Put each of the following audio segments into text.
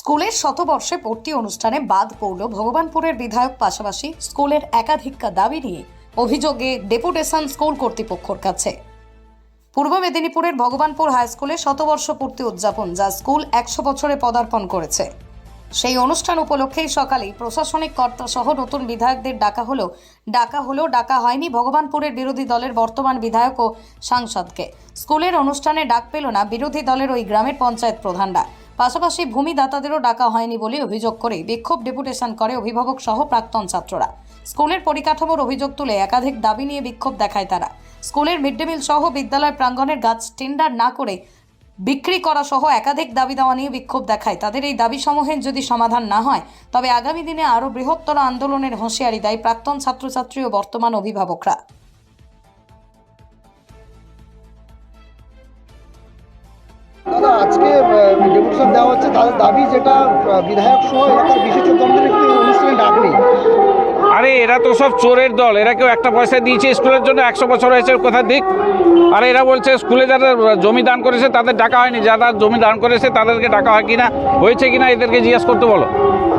স্কুলের শতবর্ষে ভর্তি অনুষ্ঠানে বাদ পড়ল ভগবানপুরের বিধায়ক পাশাপাশি স্কুলের একাধিক দাবি নিয়ে অভিযোগে ডেপুটেশন স্কুল কর্তৃপক্ষের কাছে। পূর্ব মেদিনীপুরের ভগবানপুর হাই স্কুলে শতবর্ষ পূর্তি উদযাপন যা স্কুল একশো বছরে পদার্পণ করেছে। সেই অনুষ্ঠান উপলক্ষেই সকালেই প্রশাসনিক কর্তা সহ নতুন বিধায়কদের ডাকা হলো, ডাকা হলেও ডাকা হয়নি ভগবানপুরের বিরোধী দলের বর্তমান বিধায়ক ও সাংসদকে। স্কুলের অনুষ্ঠানে ডাক পেল না বিরোধী দলের ওই গ্রামের পঞ্চায়েত প্রধানরা। পাশাপাশি ভূমিদাতাদেরও ডাকা হয়নি বলে অভিযোগ করে বিক্ষোভ ডেপুটেশন করে অভিভাবক সহ প্রাক্তন ছাত্ররা। স্কুলের পরিকাঠামোর অভিযোগ তুলে একাধিক দাবি নিয়ে বিক্ষোভ দেখায় তারা। স্কুলের মিড ডে মিল সহ বিদ্যালয় প্রাঙ্গণের গাছ টেন্ডার না করে বিক্রি করা সহ একাধিক দাবি দেওয়া নিয়ে বিক্ষোভ দেখায়। তাদের এই দাবি সমূহের যদি সমাধান না হয়, তবে আগামী দিনে আরও বৃহত্তর আন্দোলনের হুঁশিয়ারি দেয় প্রাক্তন ছাত্রছাত্রী ও বর্তমান অভিভাবকরা। ডেপুটেশন দেওয়া হচ্ছে, তাদের দাবি যেটা বিধায়ক সহ এলাকার বিশিষ্টজনদের জনদের একটি অনুষ্ঠানে ডাক নেই আরে, এরা তো সব চোরের দল, এরা কেউ একটা পয়সা দিয়েছে স্কুলের জন্য, একশো বছর হয়েছে কোথা দিক আর, এরা বলছে স্কুলে যারা জমি দান করেছে, তাদের ডাকা হয়নি, যারা জমি দান করেছে, তাদেরকে ডাকা হয় কিনা, হয়েছে কিনা এদেরকে জিজ্ঞেস করতে বলো।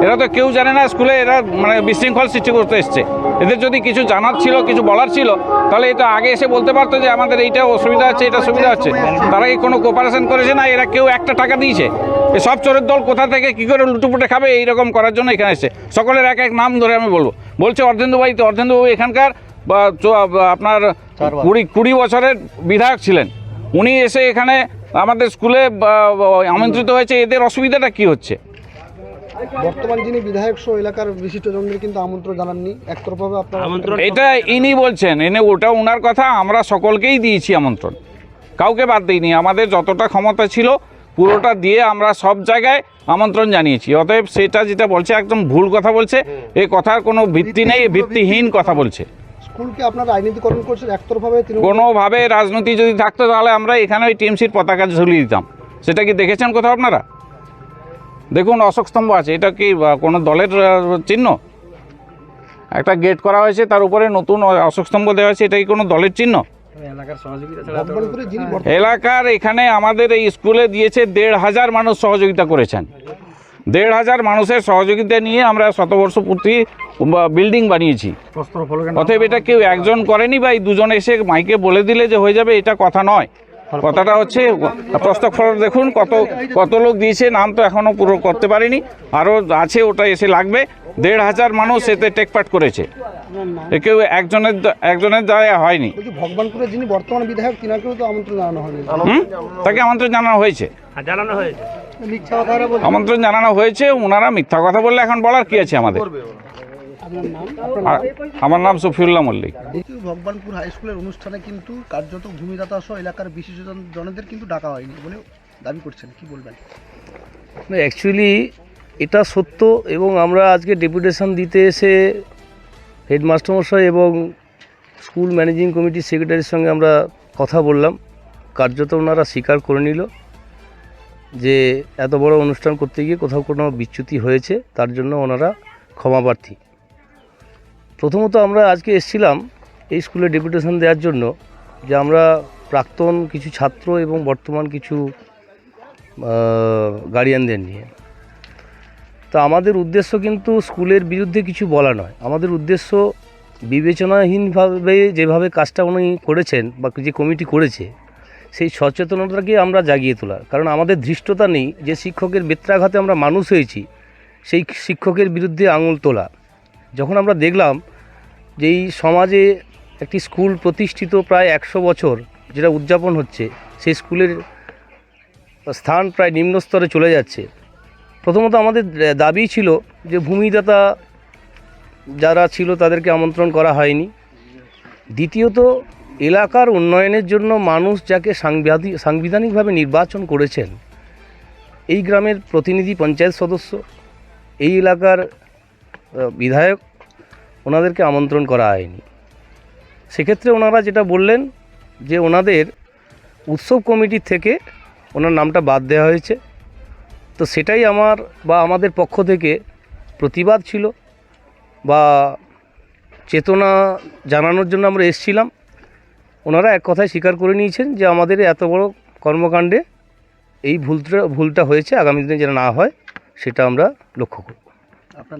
এরা তো কেউ জানে না স্কুলে এরা মানে বিশৃঙ্খল সৃষ্টি করতে এসছে। এদের যদি কিছু জানার ছিল কিছু বলার ছিল তাহলে এটা আগে এসে বলতে পারতো যে আমাদের এইটা অসুবিধা হচ্ছে এটা সুবিধা হচ্ছে তারা কি কোনো কোপারেশন করেছে না? এরা কেউ একটা টাকা দিয়েছে। সব চোরের দল কোথা থেকে কী করে লুটুপুটে খাবে? এইরকম করার জন্য এখানে এসেছে। সকলের এক এক নাম ধরে আমি বলব। বলছে অর্ধেন্দু বাড়ি তো অর্ধেন্দু বাবু এখানকার বা আপনার কুড়ি কুড়ি বছরের বিধায়ক ছিলেন। উনি এসে এখানে আমাদের স্কুলে আমন্ত্রিত হয়েছে। এদের অসুবিধাটা কি হচ্ছে? বর্তমান যিনি বিধায়ক সহ এলাকার বিশিষ্টজনদের কিন্তু আমন্ত্রণ জানাননি। একতরফাভাবে আপনার এটা ইনি বলছেন এনে ওটা ওনার কথা আমরা সকলকেই দিয়েছি আমন্ত্রণ। কাউকে বাদ দিইনি আমাদের যতটা ক্ষমতা ছিল পুরোটা দিয়ে আমরা সব জায়গায় আমন্ত্রণ জানিয়েছি। অতএব সেটা যেটা বলছে একদম ভুল কথা বলছে। এই কথার কোনো ভিত্তি নেই ভিত্তিহীন কথা বলছে। স্কুলকে আপনারা আইনীতিকরণ করছেন একতরফাভাবে কোনোভাবে রাজনীতি যদি থাকতো তাহলে আমরা এখানে ওই টিএমসির পতাকা ঝুলিয়ে দিতাম। সেটা কি দেখেছেন কোথাও আপনারা? দেখুন অশোক স্তম্ভ আছে। এটা কি কোনো দলের চিহ্ন? একটা গেট করা হয়েছে তার উপরে নতুন অশোক স্তম্ভ দেওয়া হয়েছে এটা কি কোনো দলের চিহ্ন? এলাকার এখানে আমাদের এই স্কুলে দিয়েছে দেড় হাজার মানুষ সহযোগিতা করেছেন। দেড় হাজার মানুষের সহযোগিতা নিয়ে আমরা শতবর্ষ পূর্তি বিল্ডিং বানিয়েছি। অতএব এটা কেউ একজন করেনি বা এই দুজন এসে মাইকে বলে দিলে যে হয়ে যাবে এটা কথা নয়। কথাটা হচ্ছে প্রস্তাব ফলক দেখুন কত কত লোক দিয়েছে নাম তো এখনও পুরো করতে পারিনি। আরও আছে ওটা এসে লাগবে। দেড় হাজার মানুষ এতে টেকপাট করেছে। এ কেউ একজনের একজনের দ্বারা হয়নি। বলছি ভগবানপুরে যিনি বর্তমান বিধায়ক তিনাকেও তো আমন্ত্রণ জানানো হয়নি। তাকে আমন্ত্রণ জানানো হয়েছে। মিথ্যা কথা বলছেন আমন্ত্রণ জানানো হয়েছে ওনারা মিথ্যা কথা বললে এখন বলার কি আছে আমাদের? আপনার নাম? আপনার আর আমার নাম সফিউল্লাহ মল্লিক। দেখি ভগবানপুর হাই স্কুলের অনুষ্ঠানে কিন্তু কার্যত ভূমিদাতা সহ এলাকার বিশিষ্টজন জনদের কিন্তু ডাকা হয়নি বলে দাবি করছেন। কি বলবেন? অ্যাকচুয়ালি এটা সত্য এবং আমরা আজকে ডেপুটেশন দিতে এসে হেডমাস্টারমশাই এবং স্কুল ম্যানেজিং কমিটির সেক্রেটারির সঙ্গে আমরা কথা বললাম। কার্যত ওনারা স্বীকার করে নিল যে এত বড় অনুষ্ঠান করতে গিয়ে কোথাও কোনো বিচ্যুতি হয়েছে তার জন্য ওনারা ক্ষমা প্রার্থী প্রথমত আমরা আজকে এসেছিলাম এই স্কুলে ডেপুটেশন দেওয়ার জন্য যে আমরা প্রাক্তন কিছু ছাত্র এবং বর্তমান কিছু গার্ডিয়ানদের নিয়ে। তো আমাদের উদ্দেশ্য কিন্তু স্কুলের বিরুদ্ধে কিছু বলা নয়। আমাদের উদ্দেশ্য বিবেচনাহীনভাবে যেভাবে কাজটা উনি করেছেন বা যে কমিটি করেছে, সেই সচেতনতাকে আমরা জাগিয়ে তোলা কারণ আমাদের ধৃষ্টতা নেই যে শিক্ষকের বেত্রাঘাতে আমরা মানুষ হয়েছি, সেই শিক্ষকের বিরুদ্ধে আঙুল তোলা। যখন আমরা দেখলাম যে এই সমাজে একটি স্কুল প্রতিষ্ঠিত প্রায় একশো বছর যেটা উদযাপন হচ্ছে, সেই স্কুলের স্থান প্রায় নিম্ন স্তরে চলে যাচ্ছে। প্রথমত আমাদের দাবি ছিল যে ভূমিদাতা যারা ছিল তাদেরকে আমন্ত্রণ করা হয়নি। দ্বিতীয়ত, এলাকার উন্নয়নের জন্য মানুষ যাকে সাংবিধানিক সাংবিধানিকভাবে নির্বাচন করেছেন, এই গ্রামের প্রতিনিধি পঞ্চায়েত সদস্য, এই এলাকার বিধায়ক ওনাদেরকে আমন্ত্রণ করা হয়নি। সেক্ষেত্রে ওনারা যেটা বললেন যে ওনাদের উৎসব কমিটির থেকে ওনার নামটা বাদ দেওয়া হয়েছে। তো সেটাই আমার বা আমাদের পক্ষ থেকে প্রতিবাদ ছিল বা চেতনা জানানোর জন্য আমরা এসছিলাম। ওনারা এক কথায় স্বীকার করে নিয়েছেন যে আমাদের এত বড় কর্মকাণ্ডে এই ভুলটা ভুলটা হয়েছে, আগামী দিনে যেন না হয়, সেটা আমরা লক্ষ্য করব। আপনার